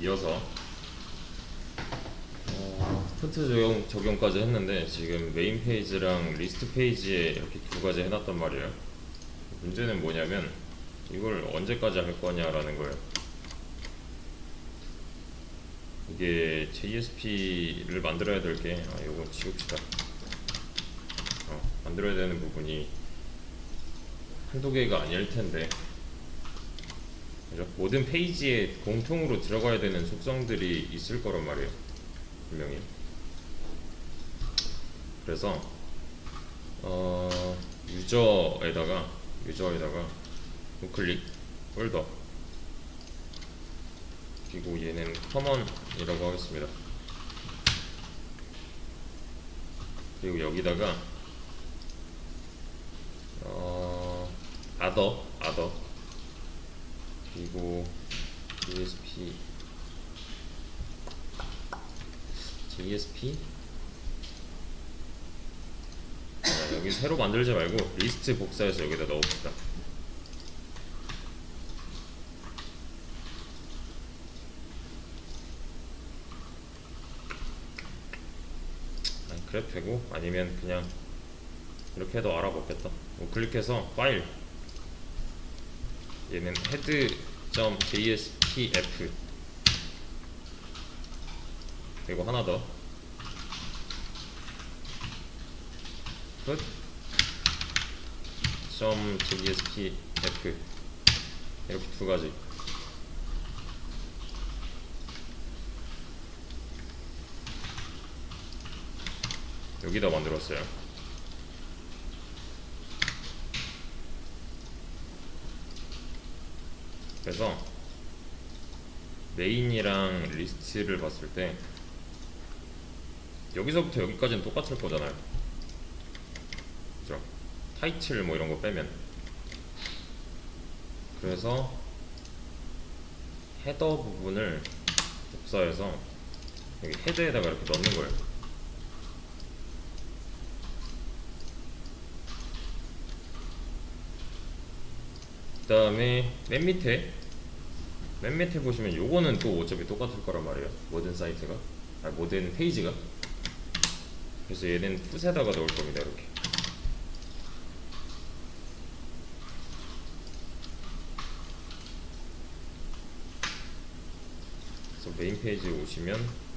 이어서 어, 폰트 적용, 적용까지 했는데 지금 메인 페이지랑 리스트 페이지에 이렇게 두 가지 해놨단 말이에요. 문제는 뭐냐면 이걸 언제까지 할 거냐라는 거예요. 이게 JSP를 만들어야 될 게, 아, 이건 지웁시다. 어, 만들어야 되는 부분이 한두 개가 아닐 텐데, 그죠? 모든 페이지에 공통으로 들어가야 되는 속성들이 있을 거란 말이에요. 분명히. 그래서, 어, 유저에다가, 유저에다가, 우클릭, 폴더, 그리고 얘는 커먼이라고 하겠습니다. 그리고 여기다가 어 아더 아더 그리고 JSP JSP 아, 여기 새로 만들지 말고 리스트 복사해서 여기다 넣읍시다. 되고 아니면 그냥 이렇게 해도 알아보겠다. 뭐 클릭해서 파일 얘는 head.jspf 그리고 하나 더 끝. .jspf 이렇게 두 가지 여기다 만들었어요. 그래서 메인이랑 리스트를 봤을 때 여기서부터 여기까지는 똑같을 거잖아요. 그죠? 타이틀 뭐 이런 거 빼면 그래서 헤더 부분을 복사해서 여기 헤드에다가 이렇게 넣는 거예요. 그 다음에 맨 밑에 맨 밑에 보시면 요거는 또 어차피 똑같을 거란 말이에요. 모든 사이트가. 아 모든 페이지가. 그래서 얘는 풋에다가 넣을 겁니다 이렇게. 그래서 메인 페이지에 오시면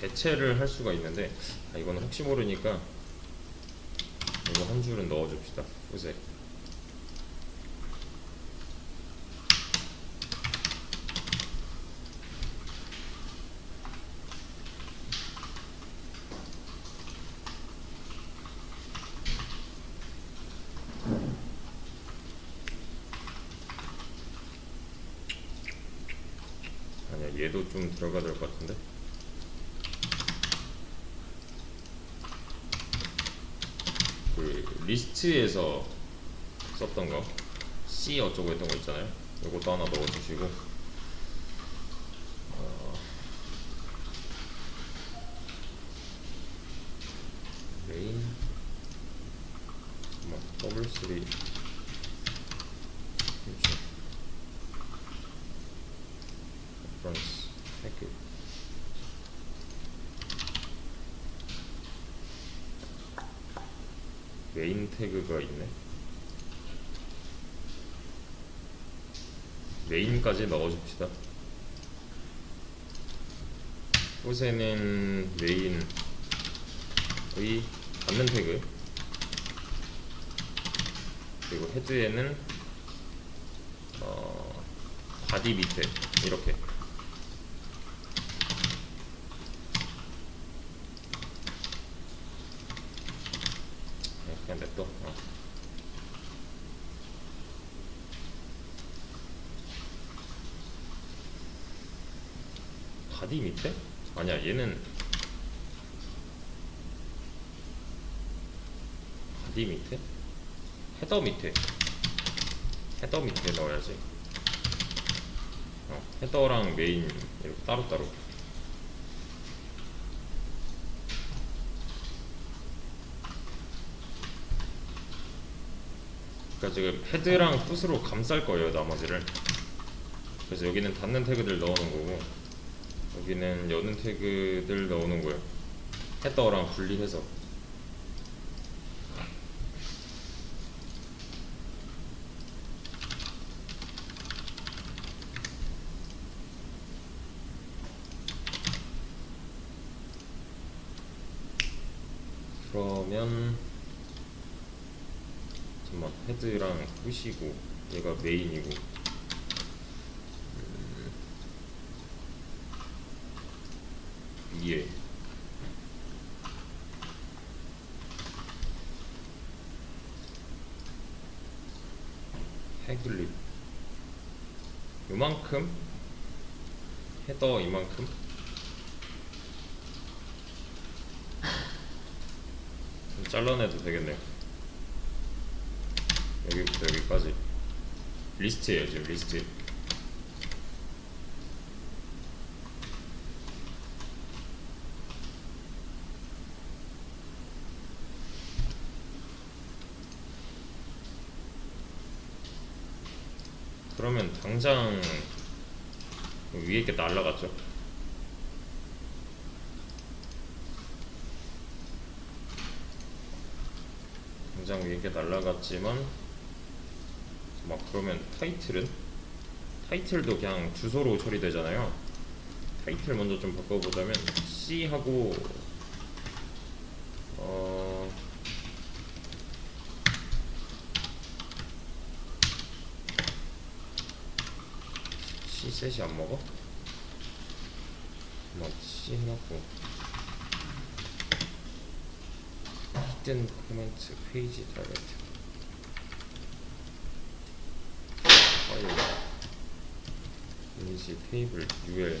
대체를 할 수가 있는데 아 이거는 혹시 모르니까 이거 한 줄은 넣어줍시다 풋에 아니야 얘도 좀 들어가야 될 것 같은데? 그 리스트에서 썼던 거 C 어쩌고 했던 거 있잖아요. 이것도 하나 넣어주시고. 어, 메인? 뭐 더블 쓰리. 그렇죠. You. 메인 태그가 있네. 메인까지 넣어줍시다. 곳에는 메인의 받는 태그. 그리고 헤드에는 어, 바디 밑에 이렇게 네, 그냥 냅둬. 어. 바디 밑에? 아니야, 얘는 바디 밑에? 헤더 밑에. 헤더 밑에 넣어야지. 어, 헤더랑 메인 이렇게 따로따로. 그러니까 지금 헤드랑 풋으로 감쌀 거예요 나머지를 그래서 여기는 닫는 태그들 넣어놓은 거고 여기는 여는 태그들 넣어놓은 거예요. 헤더랑 분리해서 그러면 잠깐만 헤드랑 푸시고 얘가 메인이고 음, 위에 헤글립 요만큼? 헤더 이만큼? 좀 잘라내도 되겠네요. 여기부터 여기까지. 리스트예요 지금 리스트 그러면 당장 위에 게 날라갔죠 당장 위에 게 날라갔지만 막 그러면 타이틀은 타이틀도 그냥 주소로 처리되잖아요. 타이틀 먼저 좀 바꿔보자면 C 하고 어 C 셋이 안 먹어? 막 C 해놓고. 히든 코멘트 페이지 다이렉트 파일 이미지 테이블 UL.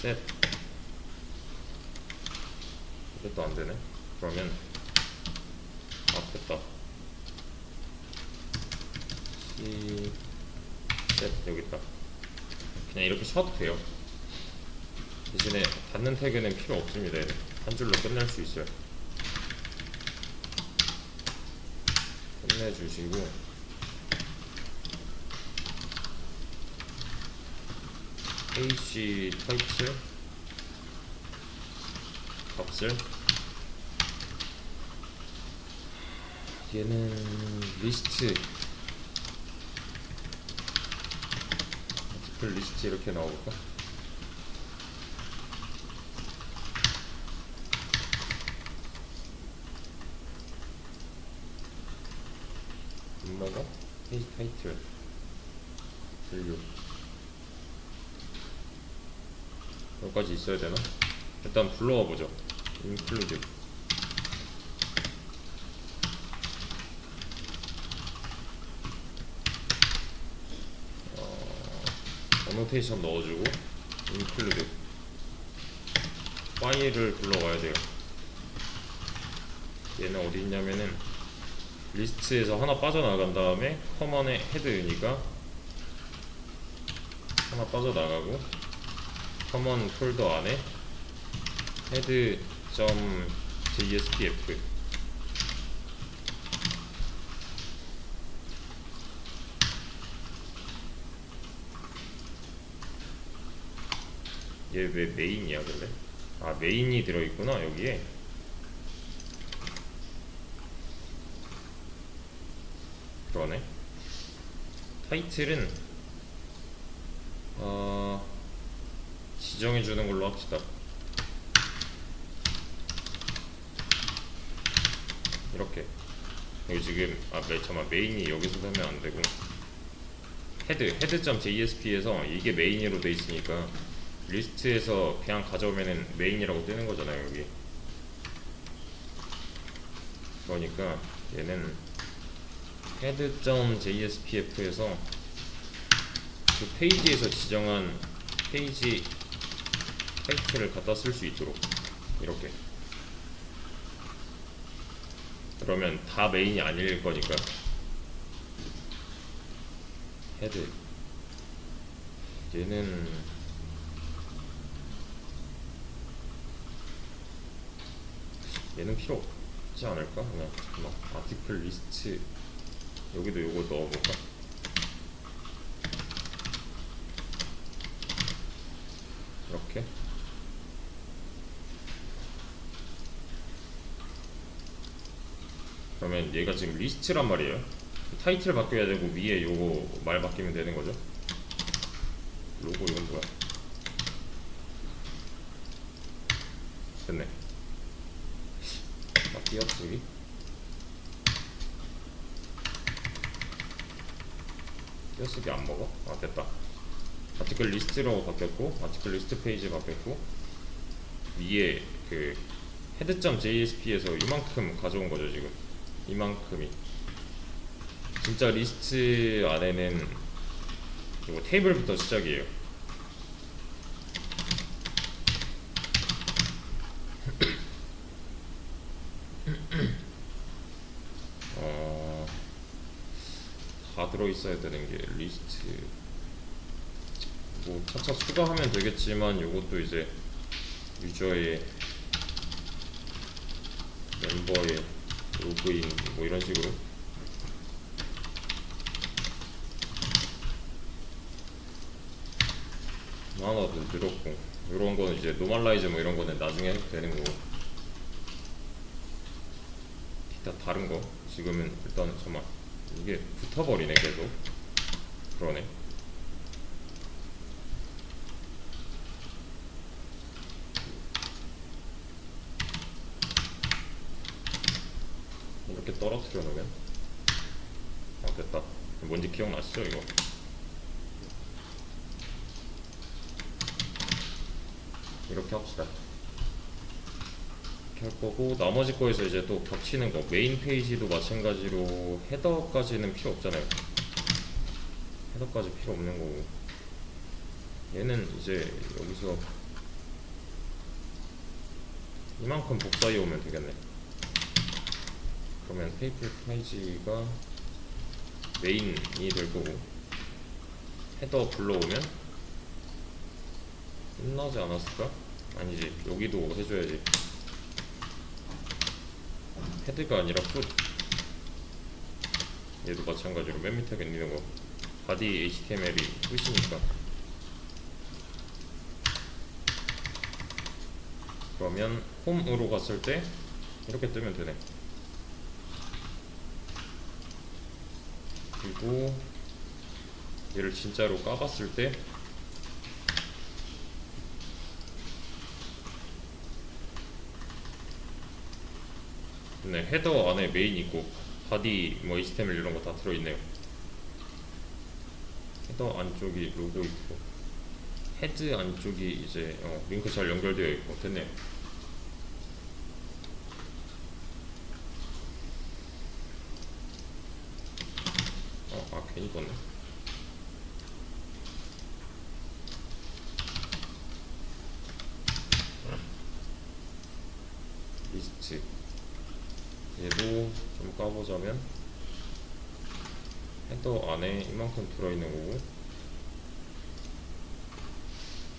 셋 이것도 안 되네? 그러면 아 됐다 C 셋 여기 있다 그냥 이렇게 쳐도 돼요 대신에 닫는 태그는 필요 없습니다. 한 줄로 끝낼 수 있어요 끝내주시고 페이지 타이틀 값을 얘는 리스트 아티클 리스트 이렇게? 안 먹어? 페이지 타이틀 분류 여기까지 있어야 되나? 일단 불러와 보죠 include 어, 어노테이션 넣어주고 include 파일을 불러와야 돼요. 얘는 어디 있냐면은 리스트에서 하나 빠져나간 다음에 커먼의 헤드니까 하나 빠져나가고 커먼 폴더 안에 head.jspf 얘 왜 메인이야 근데? 아 메인이 들어있구나 여기에? 그러네. 타이틀은 어 지정해 주는 걸로 합시다. 이렇게. 여기 지금 아 매, 잠깐 메인이 여기서 하면 안 되고 헤드 헤드.jsp에서 이게 메인으로 돼 있으니까 리스트에서 그냥 가져오면은 메인이라고 뜨는 거잖아요 여기. 그러니까 얘는 head.jspf에서 그 페이지에서 지정한 페이지 타이틀을 갖다 쓸 수 있도록 이렇게. 그러면 다 메인이 아닐 거니까. 헤드. 얘는 얘는 필요 없- 있지 않을까? 그냥 잠깐만 아티클 리스트 여기도 요거 넣어볼까? 이렇게. 그러면 얘가 지금 리스트란 말이에요. 타이틀 바뀌어야 되고 위에 요거 말 바뀌면 되는 거죠? 로고 이건 뭐야? 됐네 아, 띄어쓰기 띄어쓰기 안 먹어? 아 됐다. 아티클 리스트로 바뀌었고 아티클 리스트 페이지 바뀌었고 위에 그 head.jsp에서 이만큼 가져온 거죠 지금. 이만큼이. 진짜 리스트 안에는 이거 테이블부터 시작이에요 들어있어야 되는 게 리스트. 뭐 차차 추가하면 되겠지만 이것도 이제 유저의 멤버의 로그인 뭐 이런 식으로. 하나 더 늘었고 이런 거는 이제 노멀라이즈 뭐 이런 거는 나중에 해도 되는 거고. 기타 다른 거 지금은 일단 잠만 이게 붙어버리네 계속. 그러네. 이렇게 떨어뜨려 놓으면? 아 됐다. 뭔지 기억나시죠 이거? 이렇게 합시다 할 거고 나머지 거에서 이제 또 겹치는 거. 메인 페이지도 마찬가지로 헤더까지는 필요 없잖아요. 헤더까지 필요 없는 거고. 얘는 이제 여기서 이만큼 복사해 오면 되겠네. 그러면 페이플 페이지가 메인이 될 거고 헤더 불러오면 끝나지 않았을까? 아니지. 여기도 해줘야지 헤드가 아니라 풋 얘도 마찬가지로 맨 밑에 있는 거. 바디 HTML이 풋이니까. 그러면 홈으로 갔을 때 이렇게 뜨면 되네. 그리고 얘를 진짜로 까봤을 때 네, 헤더 안에 메인 있고 바디 뭐 HTML 이런 거 다 들어있네요. 헤더 안쪽이 로고 있고 헤드 안쪽이 이제 어, 링크 잘 연결되어 있고 됐네요. 어, 아 괜히 껐네. 리스트 얘도 좀 까보자면 헤더 안에 이만큼 들어있는 거고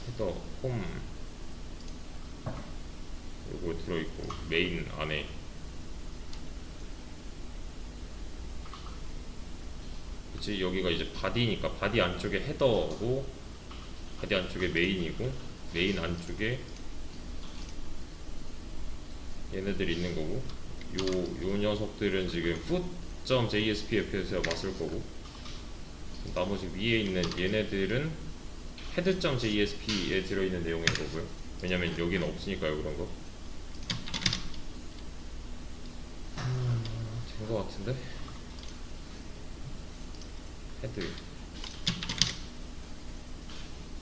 헤더 홈 요거 들어있고 메인 안에 그치? 여기가 이제 바디니까 바디 안쪽에 헤더고 바디 안쪽에 메인이고 메인 안쪽에 얘네들이 있는 거고 요, 요 녀석들은 지금 foot.jspf에서 왔을 거고 나머지 위에 있는 얘네들은 head.jsp에 들어있는 내용인 거고요. 왜냐면 여기는 없으니까요 그런 거. 음, 된거 같은데? 헤드.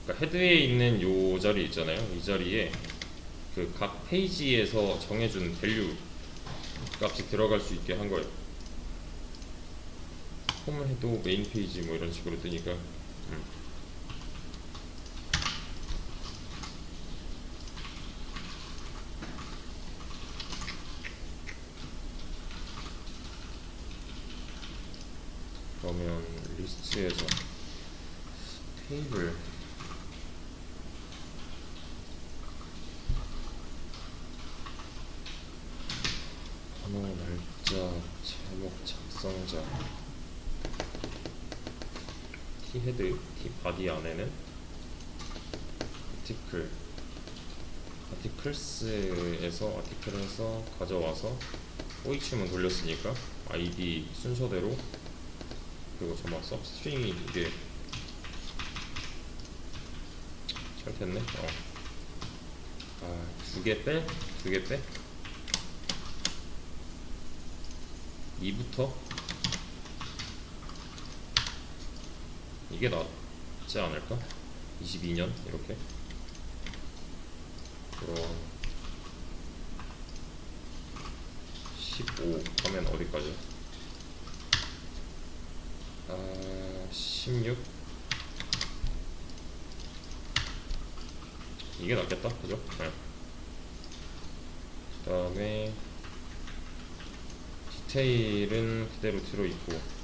그러니까 헤드에 있는 요 자리 있잖아요. 이 자리에 그 각 페이지에서 정해준 밸류 값이 들어갈 수 있게 한 거예요. 홈을 해도 메인 페이지 뭐 이런 식으로 뜨니까. 음. 그러면 리스트에서 테이블 번호 작성자 T헤드, T바디 안에는 아티클 아티클스에서 아티클에서 가져와서 호이춤은 돌렸으니까 아이디 순서대로 그리고 잠깐 서브스트링이 이게 잘 됐네 어. 아 두 개 빼? 두 개 빼? 2부터 이게 낫지 않을까? 22년 이렇게 그럼 15 하면 어디까지? 아, 16 이게 낫겠다, 그죠? 네. 그 다음에 디테일은 그대로 들어있고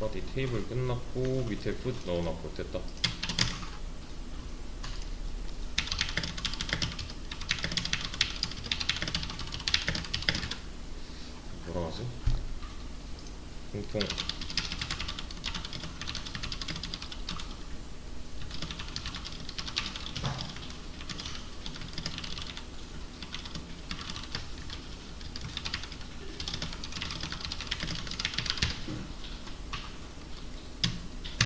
바디 테이블 끝났고 밑에 풋 넣어놨고 됐다 하지? 공통